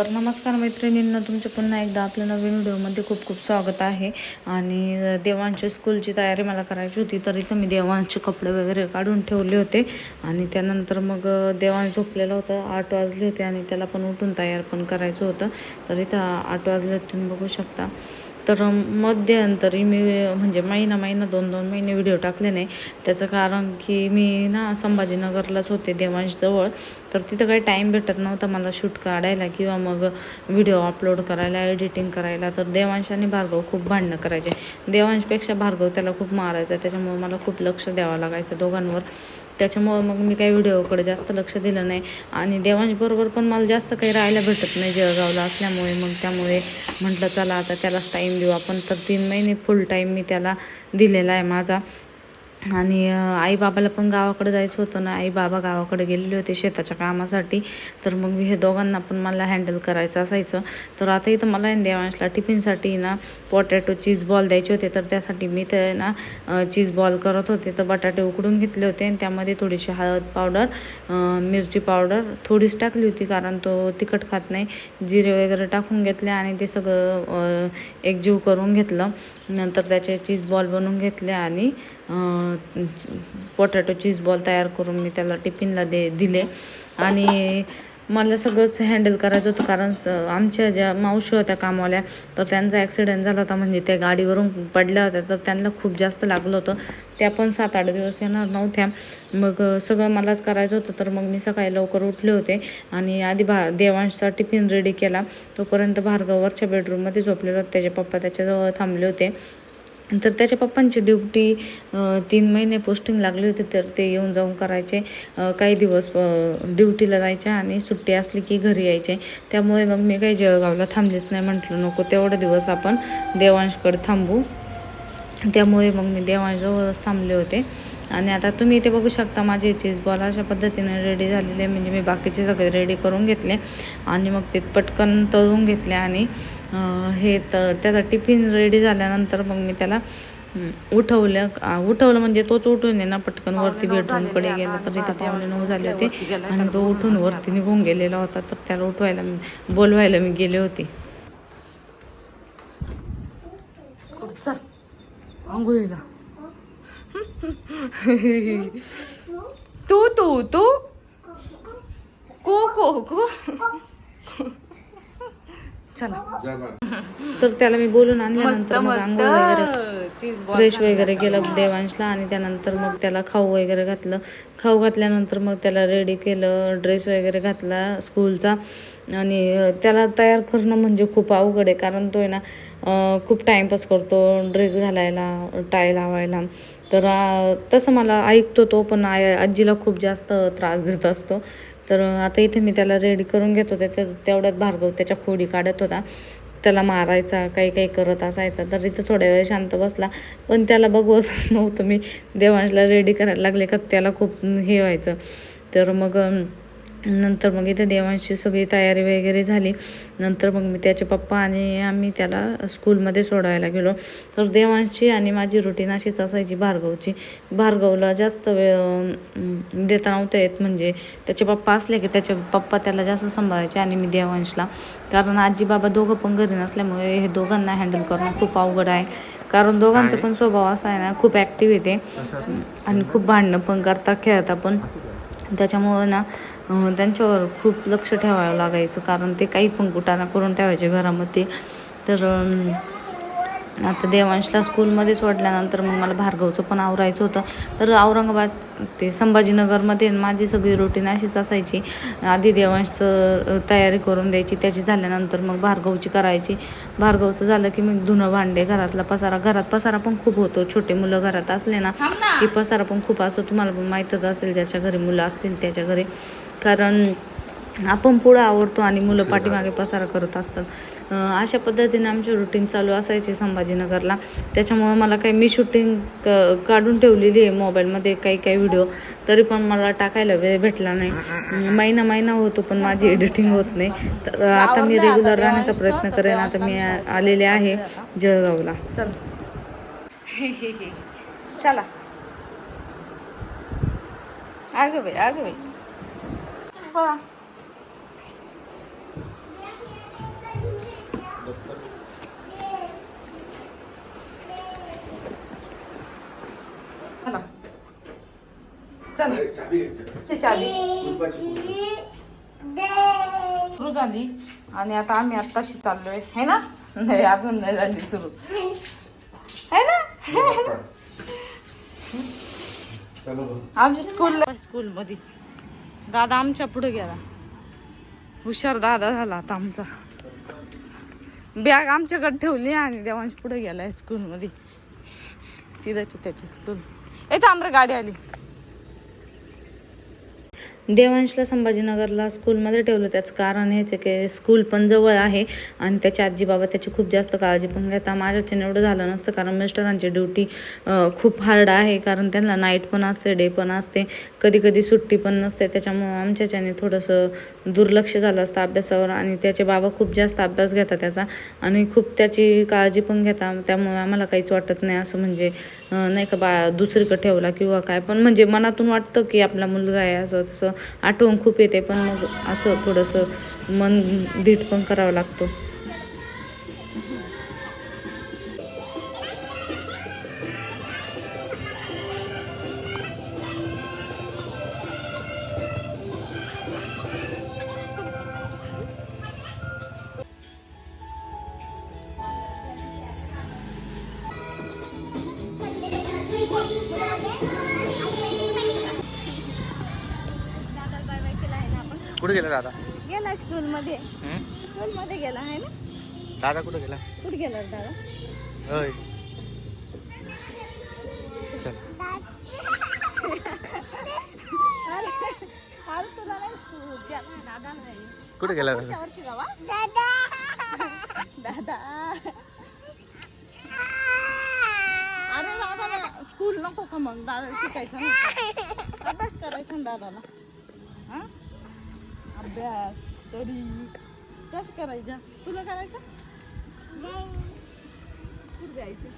तर नमस्कार मैत्रिणींना तुमचे पुन्हा एकदा आपल्या नवीन व्हिडिओमध्ये खूप खूप स्वागत आहे. आणि देवांची स्कूलची तयारी मला करायची होती तर इथं मी देवांचे कपडे वगैरे काढून ठेवले होते. आणि त्यानंतर मग देवांश झोपलेलं होतं आठ वाजले होते आणि त्याला पण उठून तयार पण करायचं होतं. तर इथं आठ वाजले तुम्ही बघू शकता. तर मध्यंतरी मी म्हणजे महिना महिना दोन दोन महिने व्हिडिओ टाकले नाही. त्याचं कारण की मी ना संभाजीनगरलाच होते देवांशजवळ तर तिथं काही टाईम भेटत नव्हता. मला शूट काढायला किंवा मग व्हिडिओ अपलोड करायला एडिटिंग करायला. तर देवांश आणि भार्गव खूप भांडणं करायचे. देवांशपेक्षा भार्गव त्याला खूप मारायचा. त्याच्यामुळे मला खूप लक्ष द्यावं लागायचं दोघांवर. त्याच्यामुळं मग मी काही व्हिडिओकडे जास्त लक्ष दिलं नाही. आणि देवांशबरोबर पण मला जास्त काही राहायला भेटत नाही जळगावला असल्यामुळे मग त्यामुळे म्हटलं चला आता त्यालाच टाईम देऊ आपण. तर तीन महिने फुल टाईम मी त्याला दिलेला आहे माझा. आणि आईबाबाला पण गावाकडे जायचं होतं ना आई बाबा गावाकडे गेलेले होते शेताच्या कामासाठी. तर मग मी हे दोघांना पण मला हँडल करायचं असायचं. तर आता इथं मला देवांशला टिफिनसाठी ना पोटॅटो चीज बॉल द्यायचे होते. तर त्यासाठी मी ते ना चीज बॉल करत होते. तर बटाटे उकडून घेतले होते आणि त्यामध्ये थोडीशी हळद पावडर मिरची पावडर थोडीच टाकली होती कारण तो तिखट खात नाही. जिरे वगैरे टाकून घेतले आणि ते सगळं एकजीव करून घेतलं. नंतर त्याचे चीज बॉल बनवून घेतले आणि पोटॅटो चीज बॉल तयार करून मी त्याला टिफिनला दे दिले. आणि मला सगळंच हँडल करायचं होतं कारण स आमच्या ज्या मावशी होत्या कामवाल्या तर त्यांचा ॲक्सिडेंट झाला होता म्हणजे त्या गाडीवरून पडल्या होत्या तर त्यांना खूप जास्त लागलं होतं. त्या पण सात आठ दिवस येणार नव्हत्या. मग सगळं मलाच करायचं होतं तर मग मी सकाळी लवकर उठले होते आणि आधी भा देवांशचा टिफिन रेडी केला. तोपर्यंत भार्गवरच्या बेडरूममध्ये झोपलेलं होतं. त्याचे पप्पा त्याच्याजवळ थांबले होते. तर त्याच्या पप्पांची ड्युटी तीन महिने पोस्टिंग लागली होती तर ते येऊन जाऊन करायचे. काही दिवस ड्युटीला जायचे आणि सुट्टी असली की घरी यायचे. त्यामुळे मग मी काही जळगावला थांबलेच नाही म्हटलं नको तेवढे दिवस आपण देवांशकडे थांबू. त्यामुळे मग मी देवांशजवळच थांबले होते. आणि आता तुम्ही इथे बघू शकता माझे चीज बॉल अशा पद्धतीने रेडी झालेले म्हणजे मी बाकीचे सगळे रेडी करून घेतले आणि मग ते पटकन तळून घेतले आणि हे त त्याचा टिफिन रेडी झाल्यानंतर मग मी त्याला उठवलं. उठवलं म्हणजे तोच उठून आहे ना पटकन वरती बेडरूमकडे गेला तर इथं पावणे नऊ झाले होते. आणि तो उठून वरती निघून गेलेला होता तर त्याला उठवायला बोलवायला मी गेले होते. तू तू तू? को को को? चला. तर त्याला मी बोलून आणल्यानंतर फ्रेश वगैरे केलं देवांशला आणि त्यानंतर मग त्याला खाऊ वगैरे घातलं. खाऊ घातल्यानंतर मग त्याला रेडी केलं ड्रेस वगैरे घातला स्कूलचा आणि त्याला तयार करणं म्हणजे खूप अवघड आहे. कारण तो आहे ना खूप टाईमपास करतो ड्रेस घालायला टाय लावायला. तर तसं मला ऐकतो तो पण आय आजीला खूप जास्त त्रास देत असतो. तर आता इथे मी त्याला रेडी करून घेत होते. तर तेवढ्यात भार्गव त्याच्या खोडी काढत होता. त्याला मारायचा काही काही करत असायचा. तर इथं थोड्या वेळ शांत बसला. पण त्याला बघवतच नव्हतं मी. देवांशला रेडी करायला लागले का त्याला खूप हे व्हायचं. तर मग नंतर मग इथे देवांशी सगळी तयारी वगैरे झाली. नंतर मग मी त्याचे पप्पा आणि आम्ही त्याला स्कूलमध्ये सोडायला गेलो. तर देवांशी आणि माझी रुटीन अशीच असायची भार्गवची. भार्गवला जास्त वेळ देता नव्हतं येत. म्हणजे त्याचे पप्पा असले की त्याचे पप्पा त्याला जास्त सांभाळायचे आणि मी देवांशला. कारण आजी बाबा दोघं पण घरी नसल्यामुळे हे दोघांना हँडल करणं खूप अवघड आहे. कारण दोघांचा पण स्वभाव असा आहे ना खूप ॲक्टिव्ह येते. आणि खूप भांडणं पण करता खेळता पण. त्याच्यामुळं ना त्यांच्यावर खूप लक्ष ठेवावं लागायचं कारण ते काही पण कुटाणा करून ठेवायचे घरामध्ये. तर आता देवांशला स्कूलमध्ये सोडल्यानंतर मग मला भार्गवचं पण आवरायचं होतं. तर औरंगाबाद ते संभाजीनगरमध्ये माझी सगळी रुटीन अशीच असायची. आधी देवांशचं तयारी करून द्यायची त्याची झाल्यानंतर मग भार्गवची करायची. भार्गवचं झालं की मग धुणं भांडे घरातला पसारा. घरात पसारा पण खूप होतो. छोटे मुलं घरात असले ना की पसारा पण खूप असतो. तुम्हाला पण माहीतच असेल ज्याच्या घरी मुलं असतील त्याच्या घरी. कारण आपण पुढं आवडतो आणि मुलं पाठीमागे पसारा करत असतात. अशा पद्धतीने आमची रुटीन चालू असायची संभाजीनगरला. त्याच्यामुळं मला काही मी शूटिंग क काढून ठेवलेली आहे मोबाईलमध्ये काही काही व्हिडिओ तरी पण मला टाकायला वेळ भेटला नाही. महिना महिना होतो पण माझी एडिटिंग होत नाही. तर आता मी रेग्युलर राहण्याचा प्रयत्न करेन. आता मी आलेले आहे जळगावला. चल. चला. आग बाई आग बाई. पळा. सुरू झाली. आणि आता आम्ही आत्ताशी चाललोय. है ना? नाही अजून नाही झाली सुरू. है ना? आमच्या स्कूल स्कूलमध्ये दादा आमच्या पुढे गेला. हुशार दादा झाला आता आमचा. बॅग आमच्याकडे ठेवली आणि देवांश पुढे गेला स्कूल मध्ये. तिथं त्याची स्कूल ए आमरे गाडी आली. देवांशला संभाजीनगरला स्कूलमध्ये ठेवलं त्याचं कारण हेच आहे की स्कूल पण जवळ आहे आणि त्याची आजीबाबा त्याची खूप जास्त काळजी पण घेता माझ्याच्याने एवढं झालं नसतं कारण मिस्टरांची ड्युटी खूप हार्ड आहे कारण त्यांना नाईट पण असते डे पण असते. कधी कधी सुट्टी पण नसते. त्याच्यामुळं आमच्याच्याने थोडंसं दुर्लक्ष झालं असतं अभ्यासावर आणि त्याचे बाबा खूप जास्त अभ्यास घेतात त्याचा आणि खूप त्याची काळजी पण घेतात. त्यामुळे आम्हाला काहीच वाटत नाही असं म्हणजे नाही का बा दुसरीकडे ठेवला किंवा काय. पण म्हणजे मनातून वाटतं की आपला मुलगा आहे असं तसं आठवण खूप येते. पण मग असं थोडंसं मन धीट पण करावं लागतं. कुठे गेला दादा? गेला स्कूल मध्ये स्कूल मध्ये गेला आहे ना? दादा कुठे गेला? कुठे गेला रे दादा? होय. चल. अरे अरे तुला नाही स्कूल गेला दादा नाही. कुठे गेला दादा? पुढच्या वर्षी जावा. दादा. दादा. अरे दादा स्कूल नको का मग? दादा शिकायचं अभ्यास करायचा ना दादाला. हा? अभ्यास तरी. कसं करायचा? तुला करायचं? कुठं जायचं.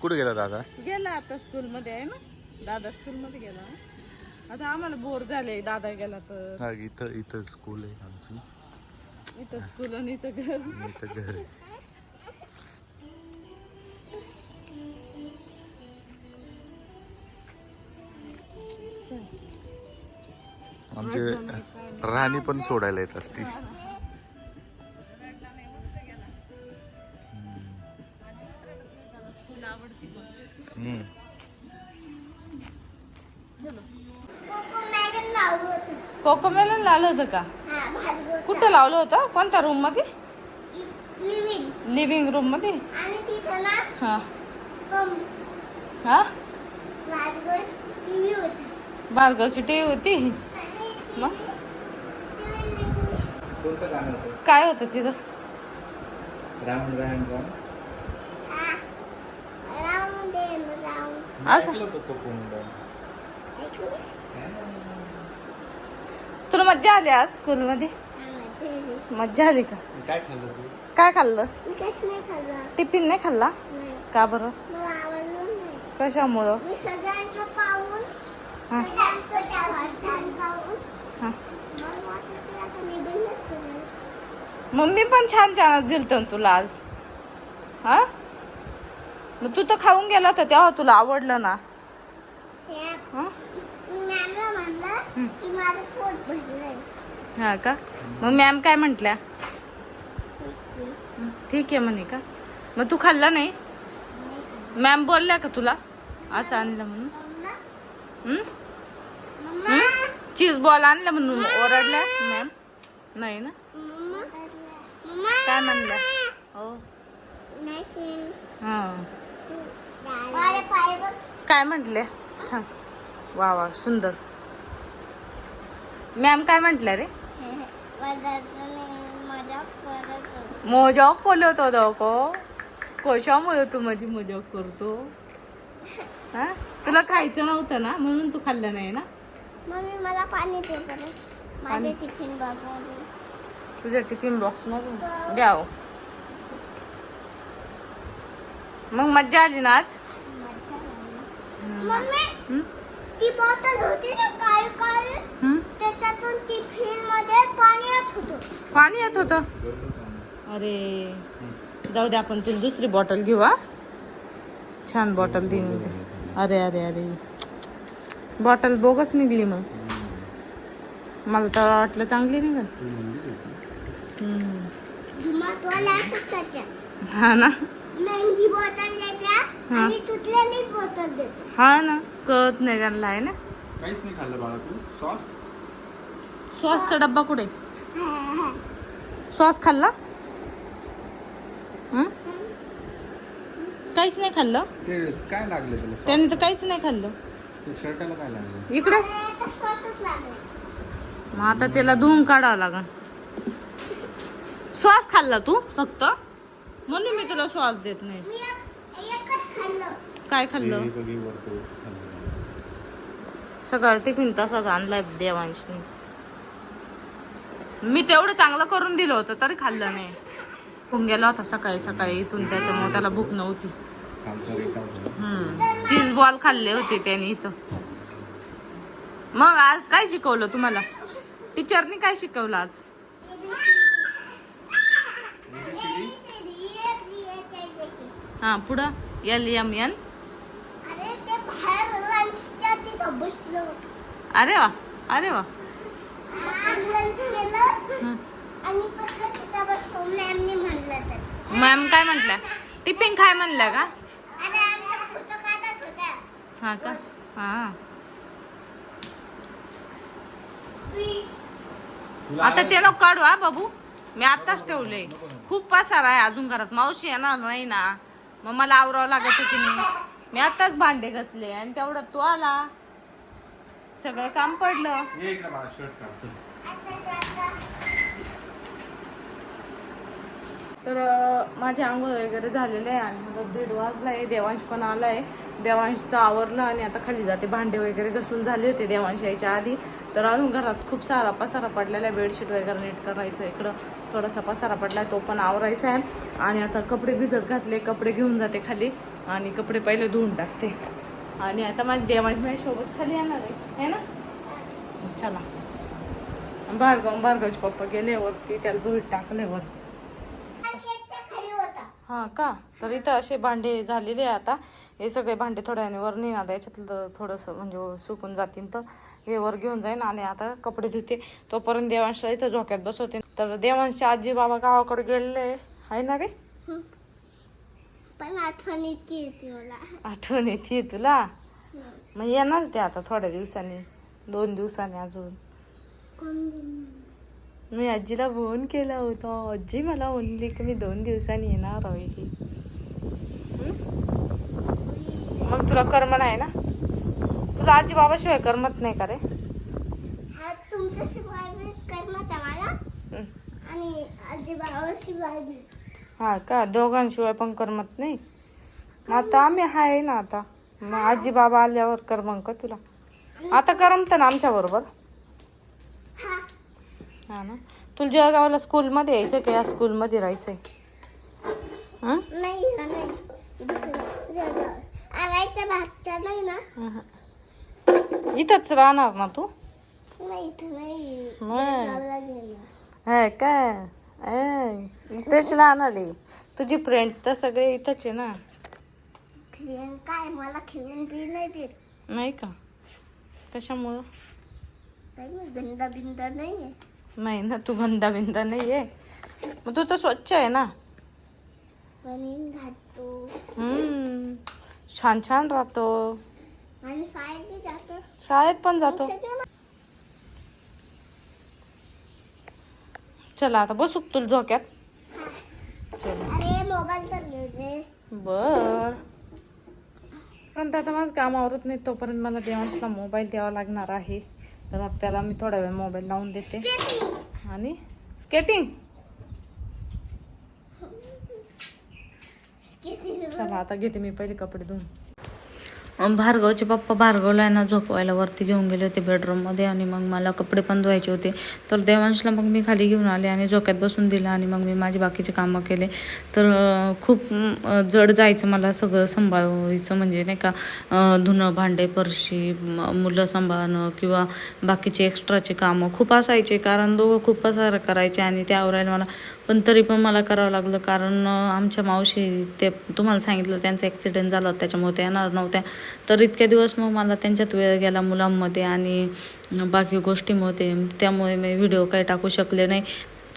कुठे गेला दादा? गेला आता स्कूलमध्ये आहे ना? दादा स्कूलमध्ये गेला. आता आम्हाला बोर झाले दादा गेला तर. इथं इथं स्कूल आहे आमची. इथं स्कूल आणि इथं घर. इथं घर आमचे राणी पण सोडायला येत असती. हम्म. कोको मेलन लावलं होतं का? कुठं लावलं होतं? कोणत्या रूममध्ये? लिव्हिंग रूममध्ये? हा. हा? टीव्ही होती भार्गवची टीव्ही होती आणि मग? काय होतं तिथं. तुला मज्जा आली आज स्कूलमध्ये? मज्जा आली का? काय खाल्लं तू? काय खाल्लं? टिफिन नाही खाल्ला? नाही. का बरं? कशामुळं? छान छान मम्मी पण छान छानच दिलत तुला आज. हा? मग तू तर खाऊन गेला होता तेव्हा तुला आवडलं ना. हा? का? मग मॅम काय म्हटल्या? ठीक आहे म्हणे का? मग तू खाल्ला नाही? मॅम बोलल्या का तुला? असं आणलं म्हणून. चीज बॉल आणलं म्हणून ओरडल्या मॅम नाही ना? काय म्हणलं? हो. नाही हां. काय म्हटले? सांग. वा वा सुंदर. मॅम काय म्हटलं रे? मजाक बोलत होता को कशामुळे तू माझी मजाक करतो? हा? तुला खायचं नव्हतं ना? म्हणून तू खाल्लं नाही ना? मम्मी मला पाणी दे बरं. माझे टिफिन बघ तुझ्या टिफिन बॉक्स मधून द्याव मग मज्जा आली ना आज? मम्मी हं? ती बॉटल होती ना काळी हं? त्याच्यातून टिफिनमध्ये पाणी येत होतं. पाणी येत होतं? अरे. जाऊ दे आपण तुला दुसरी बॉटल घेऊ हा. छान बॉटल दिली अरे अरे अरे. बॉटल बोगस निघली मग. मला तर वाटलं चांगली निघाल. हा ना. महंगी बॉटल देत्या आणि तुटलेली बॉटल देते हा ना. कळत नाही त्यांना आहे ना. काहीच नाही खाल्लं बाळा तू. सॉस सॉसचा डब्बा कुठे? सॉस खाल्ला? हं? काहीच नाही खाल्लं. काय लागलं त्याने तर काहीच नाही खाल्लं. शर्टाला काय लागलं? इकडे? मग आता त्याला धुवून काढावं लागल श्वास खाल्ला तू फक्त? म्हणून मी तुला श्वास देत नाही. काय खाल्लं? सगळं टिफिन तसाच आणलाय देवांशनी. मी तेवढं चांगलं करून दिलं होतं तरी खाल्लं नाही. गेला होता सकाळी सकाळी इथून त्याच्यामुळे त्याला भूक नव्हती. हम्म. चीज बॉल खाल्ले होते त्याने इथं. मग आज काय शिकवलं तुम्हाला? टीचरनी काय शिकवलं आज? हा पुढं? एल एम एन अरे वा अरे वा. म्हणलं मॅम काय म्हटल्या? टिफिन काय म्हणल्या का अरे आमच्या फोटो काढत होत्या हा का? हा. आता ते नको काढू हा बाबू. मी आताच ठेवलंय. खूप पसार आहे अजून घरात. मावशी येणार नाही ना. मग मला आवरावं लागत की नाही? मी आताच भांडे घसले आणि तेवढं तू आला. सगळं काम पडलं ये इकडे बाळा शर्ट काढ चल. तर माझी माझे आंघोळ वगैरे झालेले आहे आणि मला दीड वाजला आहे. देवांश पण आलाय. देवांशचं आवरलं आणि आता खाली जाते. भांडे वगैरे घसून झाले होते देवांश यायच्या आधी. तर अजून घरात खूप सारा पसारा पडलेला आहे. बेडशीट वगैरे नीट करायचं इकडं. थोडासा पसारा आहे तो पण आवरायचा आहे. आणि आता कपडे भिजत घातले. कपडे घेऊन जाते खाली आणि कपडे पहिले धुवून टाकते. आणि आता माझी देवांश माझ्यासोबत खाली येणार आहे. है ना? चला. भार्गव भार्गवचे पप्पा गेले वरती. त्याला झोईत टाकले वर हा का? तर इथं असे भांडे झालेले आहे आता. हे सगळे भांडे थोड्या वेळाने वर नाही आता याच्यातलं थोडंसं म्हणजे सुकून जातील तर. हे वर घेऊन जाईन आणि आता कपडे धुते. तोपर्यंत देवांशला इथं झोक्यात बसवते. तर देवांशचे आजी बाबा गावाकडे गेलेले आहे. ना रे? पण आठवण इतकी येते मला. आठवण येते तुला? मग येणार ते आता थोड्या दिवसांनी. दोन दिवसांनी अजून. मी आजीला फोन केला होता. आजी मला म्हणली की मी दोन दिवसांनी येणार आहे मग तुला करमत आहे ना? तुला आजी बाबाशिवाय करमत नाही का रे? हा का? दोघांशिवाय पण करमत नाही? आता आम्ही आहे ना आता. मग आजी बाबा आल्यावर करमन का तुला? आता करमत ना आमच्या बरोबर? हा ना. तुला जळगावला स्कूलमध्ये यायचं का या स्कूलमध्ये राहायचंय? हं? नाही हा नाही. दुसरं जळगाव आरायच्या भागच्या नाही ना. इथंच राहणार ना तू? नाही इथं नाही. नाही. जळगावला गेलो. है काय इथंच राहणार आहे. तुझी फ्रेंड्स तर सगळे इथंच आहे ना? खेळ काय मला खेळून बी नाही देत. नाही का? कशामुळं? काही नाही गंदा बिंदा नाही आहे. नाही ना तू गंदा बिंदा नाही आहे मग तू तर स्वच्छ आहे ना. पनीर घालतो. हम्म छान छान राहतो. आणि शाळेत बी जातो. शाळेत पण जातो. चला आता बसू तुला झोक्यात. चल. अरे मोबाईल तर घेऊ दे बर. पण आता माझं काम आवरत नाही तोपर्यंत मला देवांशला मोबाईल द्यावा लागणार आहे. तर त्याला मी थोडा वेळ मोबाईल लावून देते. आणि स्केटिंग चला आता घेते मी पहिले कपडे धुवून भार्गवचे पप्पा भार्गवला आहे ना झोपवायला वरती घेऊन गेले होते बेडरूममध्ये आणि मग मला कपडे पण धुवायचे होते. तर देवांशला मग मी खाली घेऊन आले आणि झोक्यात बसून दिलं आणि मग मी माझे बाकीचे कामं केले. तर खूप जड जायचं मला सगळं सांभाळायचं म्हणजे नाही का धुणं भांडे परशी मुलं सांभाळणं किंवा बाकीचे एक्स्ट्राचे कामं खूप असायचे. कारण दोघं खूप पसार करायचे आणि ते आवरायला मला पण तरी पण मला करावं लागलं कारण आमच्या मावशी ते तुम्हाला सांगितलं त्यांचा ॲक्सिडेंट झाला होता त्याच्यामुळे त्या येणार नव्हत्या. तर इतक्या दिवस मग मला त्यांच्यात वेळ गेला मुलांमध्ये आणि बाकी गोष्टीमध्ये. त्यामुळे मी व्हिडिओ काही टाकू शकले नाही.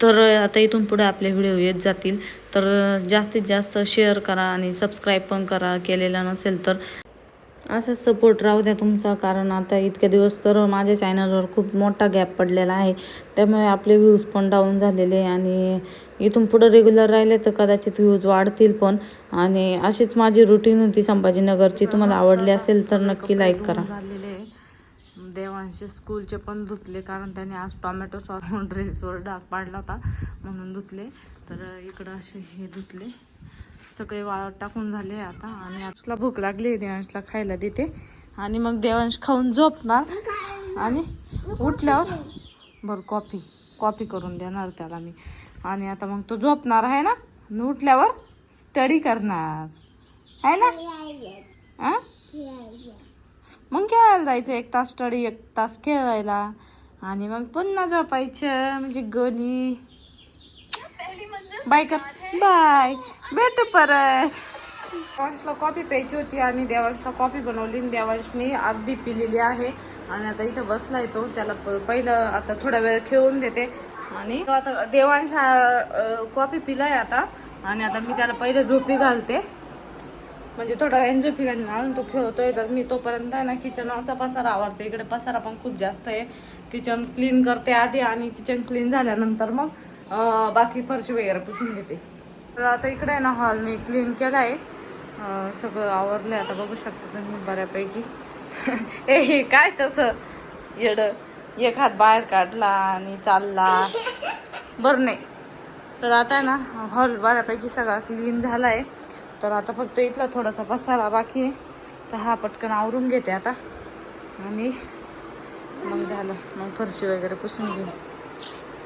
तर आता इथून पुढे आपले व्हिडिओ येत जातील. तर जास्तीत जास्त शेअर करा आणि सबस्क्राईब पण करा केलेला नसेल तर. असाच सपोर्ट राहू द्या तुमचा कारण आता इतके दिवस तर माझ्या चॅनलवर खूप मोठा गॅप पडलेला आहे. त्यामुळे आपले व्ह्यूज पण डाऊन झालेले आहे आणि इथून पुढं रेग्युलर राहिले तर कदाचित व्ह्यूज वाढतील पण. आणि अशीच माझी रुटीन होती संभाजीनगरची. तुम्हाला आवडली असेल तर नक्की लाईक करा. झालेले स्कूलचे पण धुतले कारण त्याने आज टोमॅटो सॉस ड्रेसवर डाग पाडला होता म्हणून धुतले. तर इकडं असे हे धुतले. सगळे वाळत टाकून झाले आता आणि आजला भूक लागली देवांशला खायला देते. आणि मग देवांश खाऊन झोपणार. आणि उठल्यावर बरं कॉफी कॉफी करून देणार त्याला मी. आणि आता मग तो झोपणार आहे ना? उठल्यावर स्टडी करणार. आहे ना? आ? मग खेळायला जायचं एक तास स्टडी एक तास खेळायला. आणि मग पुन्हा झोपायचं म्हणजे गली. बाय कर. बाय भेटू परत. देवांशला कॉफी प्यायची होती आणि देवांशला कॉफी बनवली आणि देवांशनी अर्धी पिलेली आहे. आणि आता इथं बसलाय तो त्याला प- पहिलं आता थोडा वेळ खेळून देते आणि आता देवांश कॉफी पिलाय आता. आणि आता मी त्याला पहिले झोपी घालते. म्हणजे थोडा वेळ झोपी घालून तो खेळतोय. तर मी तोपर्यंत आहे ना किचनवरचा पसारा आवडते इकडे पसारा पण खूप जास्त आहे. किचन क्लीन करते आधी आणि किचन क्लीन झाल्यानंतर मग बाकी फरशी वगैरे पुसून घेते. तर आता इकडे आहे ना हॉल मी क्लीन केला आहे सगळं आवरलंय. आता बघू शकता तुम्ही बऱ्यापैकी. ए हे काय तसं? येड. एक हात बाहेर काढला आणि चालला. बरं नाही. तर आता आहे ना हॉल बऱ्यापैकी सगळा क्लीन झाला आहे तर आता फक्त इथला थोडासा पसारा बाकी आहे. पटकन आवरून घेते आता. आणि मग झालं. मग फरशी वगैरे पुसून घेऊ.